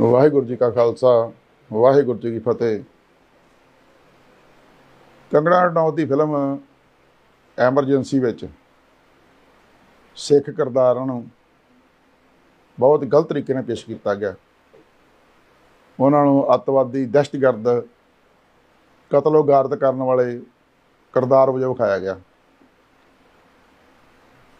ਵਾਹਿਗੁਰੂ ਜੀ ਕਾ ਖਾਲਸਾ, ਵਾਹਿਗੁਰੂ ਜੀ ਕੀ ਫਤਿਹ। ਕੰਗਣਾ ਰਣੌਤ ਦੀ ਫਿਲਮ ਐਮਰਜੈਂਸੀ ਵਿੱਚ ਸਿੱਖ ਕਿਰਦਾਰਾਂ ਨੂੰ ਬਹੁਤ ਗਲਤ ਤਰੀਕੇ ਨਾਲ ਪੇਸ਼ ਕੀਤਾ ਗਿਆ। ਉਹਨਾਂ ਨੂੰ ਅੱਤਵਾਦੀ, ਦਹਿਸ਼ਤਗਰਦ, ਕਤਲੋਗਾਰਦ ਕਰਨ ਵਾਲੇ ਕਿਰਦਾਰ ਵਜੋਂ ਵਿਖਾਇਆ ਗਿਆ।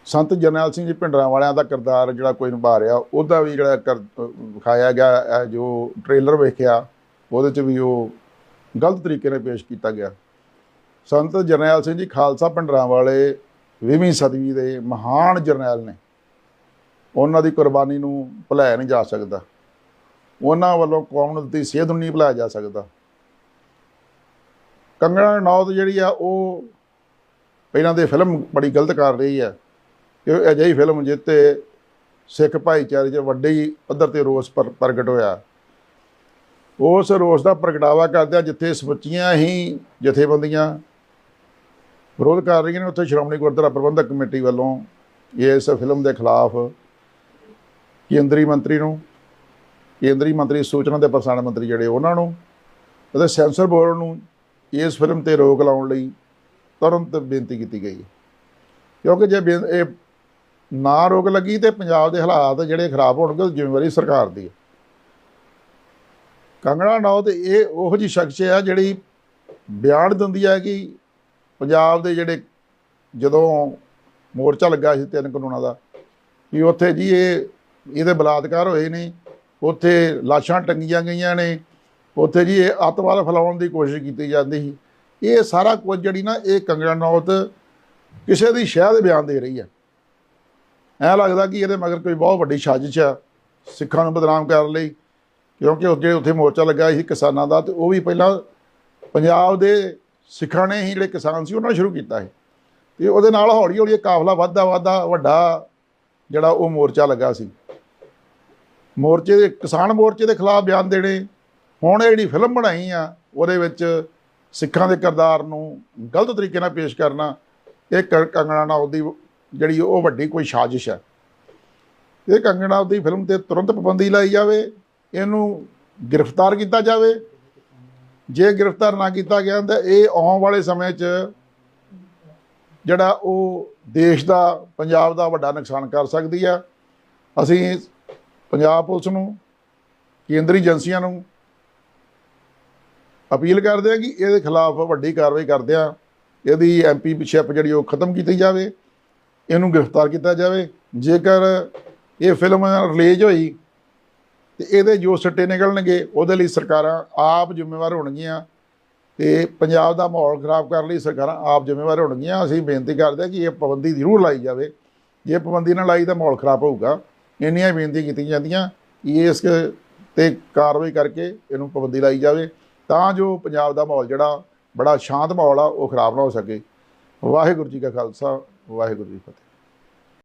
ਸੰਤ ਜਰਨੈਲ ਸਿੰਘ ਜੀ ਭਿੰਡਰਾਂ ਵਾਲਿਆਂ ਦਾ ਕਿਰਦਾਰ ਜਿਹੜਾ ਕੋਈ ਨਿਭਾ ਰਿਹਾ ਉਹਦਾ ਵੀ ਜਿਹੜਾ ਕਰ- ਵਿਖਾਇਆ ਗਿਆ, ਇਹ ਜੋ ਟ੍ਰੇਲਰ ਵੇਖਿਆ, ਉਹਦੇ 'ਚ ਵੀ ਉਹ ਗਲਤ ਤਰੀਕੇ ਨਾਲ ਪੇਸ਼ ਕੀਤਾ ਗਿਆ। ਸੰਤ ਜਰਨੈਲ ਸਿੰਘ ਜੀ ਖਾਲਸਾ ਭਿੰਡਰਾਂ ਵਾਲੇ 20ਵੀਂ ਸਦੀ ਦੇ ਮਹਾਨ ਜਰਨੈਲ ਨੇ। ਉਹਨਾਂ ਦੀ ਕੁਰਬਾਨੀ ਨੂੰ ਭੁਲਾਇਆ ਨਹੀਂ ਜਾ ਸਕਦਾ। ਉਹਨਾਂ ਵੱਲੋਂ ਕੌਮ ਨੂੰ ਦਿੱਤੀ ਸੇਧ ਨੂੰ ਨਹੀਂ ਭੁਲਾਇਆ ਜਾ ਸਕਦਾ। ਕੰਗਣਾ ਨੌਤ ਜਿਹੜੀ ਆ, ਉਹ ਇਹਨਾਂ ਦੇ ਫਿਲਮ ਬੜੀ ਗਲਤ ਕਰ ਰਹੀ ਹੈ ਕਿ ਅਜਿਹੀ ਫਿਲਮ ਜਿੱਤੇ ਸਿੱਖ ਭਾਈਚਾਰੇ 'ਚ ਵੱਡੀ ਪੱਧਰ ਤੇ ਰੋਸ ਪਰ, ਪ੍ਰਗਟ ਹੋਇਆ। ਉਸ ਰੋਸ ਦਾ ਪ੍ਰਗਟਾਵਾ ਕਰਦਿਆਂ ਜਿੱਥੇ ਸਮੁੱਚੀਆਂ ਹੀ ਜਥੇਬੰਦੀਆਂ ਵਿਰੋਧ ਕਰ ਰਹੀਆਂ ਨੇ, ਉੱਥੇ ਸ਼੍ਰੋਮਣੀ ਗੁਰਦੁਆਰਾ ਪ੍ਰਬੰਧਕ ਕਮੇਟੀ ਵੱਲੋਂ ਇਸ ਫਿਲਮ ਦੇ ਖਿਲਾਫ ਕੇਂਦਰੀ ਮੰਤਰੀ ਨੂੰ, ਕੇਂਦਰੀ ਮੰਤਰੀ ਸੂਚਨਾ ਤੇ ਪ੍ਰਸਾਰਣ ਮੰਤਰੀ ਜਿਹੜੇ ਉਹਨਾਂ ਨੂੰ ਅਤੇ ਸੈਂਸਰ ਬੋਰਡ ਨੂੰ ਇਸ ਫਿਲਮ ਤੇ ਰੋਕ ਲਾਉਣ ਲਈ ਤੁਰੰਤ ਬੇਨਤੀ ਕੀਤੀ ਗਈ। ਹੈ ਕਿਉਂਕਿ ਜੇ ਬੇ- ਇਹ ਨਾ ਰੋਕ ਲੱਗੀ ਤੇ ਪੰਜਾਬ ਦੇ ਹਾਲਾਤ ਜਿਹੜੇ ਖਰਾਬ ਹੋਣਗੇ ਉਹ ਜ਼ਿੰਮੇਵਾਰੀ ਸਰਕਾਰ ਦੀ ਹੈ। ਕੰਗਣਾ ਰਣੌਤ, ਇਹ ਉਹੋ ਜੀ ਸ਼ਖਸ ਹੈ ਜਿਹੜੀ ਬਿਆਨ ਦਿੰਦੀ ਹੈ ਕਿ ਪੰਜਾਬ ਦੇ ਜਿਹੜੇ ਜਦੋਂ ਮੋਰਚਾ ਲੱਗਾ ਸੀ ਤਿੰਨ ਕਾਨੂੰਨਾਂ ਦਾ, ਕਿ ਉੱਥੇ ਜੀ ਇਹ, ਇਹਦੇ ਬਲਾਤਕਾਰ ਹੋਏ ਨੇ, ਉੱਥੇ ਲਾਸ਼ਾਂ ਟੰਗੀਆਂ ਗਈਆਂ ਨੇ, ਉੱਥੇ ਜੀ ਇਹ ਅੱਤਵਾਦ ਫੈਲਾਉਣ ਦੀ ਕੋਸ਼ਿਸ਼ ਕੀਤੀ ਜਾਂਦੀ ਸੀ। ਇਹ ਸਾਰਾ ਕੁਝ ਜਿਹੜੀ ਨਾ ਇਹ ਕੰਗਣਾ ਨੌਤ ਕਿਸੇ ਦੀ ਸ਼ਹਿ ਦੇ ਬਿਆਨ ਦੇ ਰਹੀ ਹੈ ਐਂ ਲੱਗਦਾ ਕਿ ਇਹਦੇ ਮਗਰ ਕੋਈ ਬਹੁਤ ਵੱਡੀ ਸਾਜ਼ਿਸ਼ ਆ ਸਿੱਖਾਂ ਨੂੰ ਬਦਨਾਮ ਕਰਨ ਲਈ, ਕਿਉਂਕਿ ਉਹ ਉੱਥੇ ਮੋਰਚਾ ਲੱਗਾ ਸੀ ਕਿਸਾਨਾਂ ਦਾ ਤੇ ਉਹ ਵੀ ਪਹਿਲਾਂ ਪੰਜਾਬ ਦੇ ਸਿੱਖਾਂ ਨੇ ਹੀ ਜਿਹੜੇ ਕਿਸਾਨ ਸੀ ਉਹਨਾਂ ਨੇ ਸ਼ੁਰੂ ਕੀਤਾ ਸੀ। ਤੇ ਉਹਦੇ ਨਾਲ ਹੌਲੀ ਹੌਲੀ ਕਾਫਲਾ ਵੱਧਦਾ ਵੱਧਦਾ ਵੱਡਾ ਜਿਹੜਾ ਉਹ ਮੋਰਚਾ ਲੱਗਾ ਸੀ। ਮੋਰਚੇ ਦੇ, ਕਿਸਾਨ ਮੋਰਚੇ ਦੇ ਖਿਲਾਫ ਬਿਆਨ ਦੇਣੇ, ਹੁਣ ਇਹ ਜਿਹੜੀ ਫਿਲਮ ਬਣਾਈ ਆ, ਉਹਦੇ ਵਿੱਚ ਸਿੱਖਾਂ ਦੇ ਕਿਰਦਾਰ ਨੂੰ ਗਲਤ ਤਰੀਕੇ ਨਾਲ ਪੇਸ਼ ਕਰਨਾ, ਇਹ ਕੰਗਣਾ ਨਾਲ ਉਹਦੀ ਜਿਹੜੀ ਉਹ ਵੱਡੀ ਕੋਈ ਸਾਜ਼ਿਸ਼ ਹੈ। ਇਹ ਕੰਗਣਾ ਦੀ ਫਿਲਮ ਤੇ ਤੁਰੰਤ ਪਾਬੰਦੀ ਲਾਈ ਜਾਵੇ, ਇਹਨੂੰ ਗ੍ਰਿਫਤਾਰ ਕੀਤਾ ਜਾਵੇ। ਜੇ ਗ੍ਰਿਫਤਾਰ ਨਾ ਕੀਤਾ ਗਿਆ ਤਾਂ ਇਹ ਆਉਣ ਵਾਲੇ ਸਮੇਂ 'ਚ ਜਿਹੜਾ ਉਹ ਦੇਸ਼ ਦਾ, ਪੰਜਾਬ ਦਾ ਵੱਡਾ ਨੁਕਸਾਨ ਕਰ ਸਕਦੀ ਆ। ਅਸੀਂ ਪੰਜਾਬ ਪੁਲਿਸ ਨੂੰ, ਕੇਂਦਰੀ ਏਜੰਸੀਆਂ ਨੂੰ ਅਪੀਲ ਕਰਦੇ ਆ ਕਿ ਇਹਦੇ ਖਿਲਾਫ ਵੱਡੀ ਕਾਰਵਾਈ ਕਰਦੇ ਆ ਇਹਦੀ ਐਮਪੀ ਸ਼ਿਪ ਜਿਹੜੀ ਉਹ ਖਤਮ ਕੀਤੀ ਜਾਵੇ। ਇਹਨੂੰ ਗ੍ਰਿਫਤਾਰ ਕੀਤਾ ਜਾਵੇ। ਜੇਕਰ ਇਹ ਫਿਲਮ ਰਿਲੀਜ਼ ਹੋਈ ਤੇ ਇਹਦੇ ਜੋ ਸੱਟੇ ਨਿਕਲਣਗੇ, ਉਹਦੇ ਲਈ ਸਰਕਾਰਾਂ ਆਪ ਜ਼ਿੰਮੇਵਾਰ ਹੋਣਗੀਆਂ ਤੇ ਪੰਜਾਬ ਦਾ ਮਾਹੌਲ ਖਰਾਬ ਕਰਨ ਲਈ ਸਰਕਾਰਾਂ ਆਪ ਜ਼ਿੰਮੇਵਾਰ ਹੋਣਗੀਆਂ। ਅਸੀਂ ਬੇਨਤੀ ਕਰਦੇ ਹਾਂ ਕਿ ਇਹ ਪਾਬੰਦੀ ਜ਼ਰੂਰ ਲਾਈ ਜਾਵੇ। ਜੇ ਪਾਬੰਦੀ ਨਾ ਲਾਈ ਤਾਂ ਮਾਹੌਲ ਖਰਾਬ ਹੋਊਗਾ। ਇੰਨੀਆਂ ਬੇਨਤੀਆਂ ਕੀਤੀਆਂ ਜਾਂਦੀਆਂ। ਕਿ ਇਸ ਤੇ ਕਾਰਵਾਈ ਕਰਕੇ ਇਹਨੂੰ ਪਾਬੰਦੀ ਲਾਈ ਜਾਵੇ ਤਾਂ ਜੋ ਪੰਜਾਬ ਦਾ ਮਾਹੌਲ ਜਿਹੜਾ ਬੜਾ ਸ਼ਾਂਤ ਮਾਹੌਲ ਆ, ਉਹ ਖਰਾਬ ਨਾ ਹੋ ਸਕੇ। ਵਾਹਿਗੁਰੂ ਜੀ ਕਾ ਖਾਲਸਾ। ਵਾਹਿਗੁਰੂ ਜੀ ਫਤਿਹ।